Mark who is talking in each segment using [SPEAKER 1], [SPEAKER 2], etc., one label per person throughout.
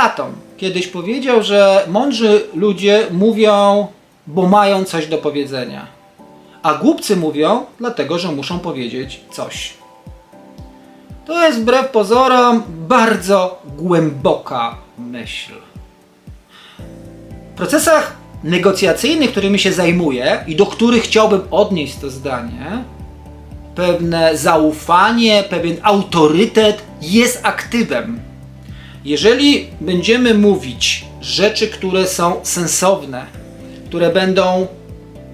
[SPEAKER 1] Platon kiedyś powiedział, że mądrzy ludzie mówią, bo mają coś do powiedzenia, a głupcy mówią, dlatego że muszą powiedzieć coś. To jest wbrew pozorom bardzo głęboka myśl. W procesach negocjacyjnych, którymi się zajmuję i do których chciałbym odnieść to zdanie, pewne zaufanie, pewien autorytet jest aktywem. Jeżeli będziemy mówić rzeczy, które są sensowne, które będą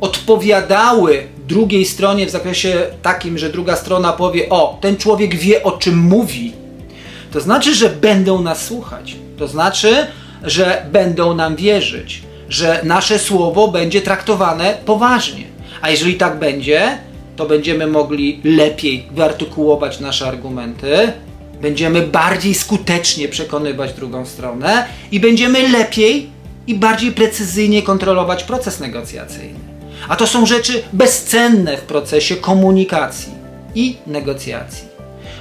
[SPEAKER 1] odpowiadały drugiej stronie w zakresie takim, że druga strona powie: O, ten człowiek wie o czym mówi, to znaczy, że będą nas słuchać. To znaczy, że będą nam wierzyć, że nasze słowo będzie traktowane poważnie. A jeżeli tak będzie, to będziemy mogli lepiej wyartykułować nasze argumenty, będziemy bardziej skutecznie przekonywać drugą stronę i będziemy lepiej i bardziej precyzyjnie kontrolować proces negocjacyjny. A to są rzeczy bezcenne w procesie komunikacji i negocjacji.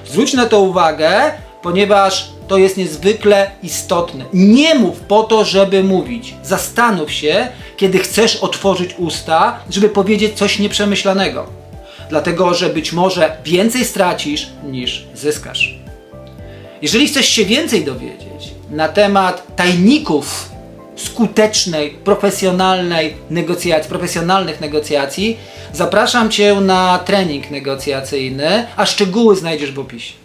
[SPEAKER 1] Zwróć na to uwagę, ponieważ to jest niezwykle istotne. Nie mów po to, żeby mówić. Zastanów się, kiedy chcesz otworzyć usta, żeby powiedzieć coś nieprzemyślanego. Dlatego, że być może więcej stracisz niż zyskasz. Jeżeli chcesz się więcej dowiedzieć na temat tajników skutecznej, profesjonalnej negocjacji, profesjonalnych negocjacji, zapraszam Cię na trening negocjacyjny, a szczegóły znajdziesz w opisie.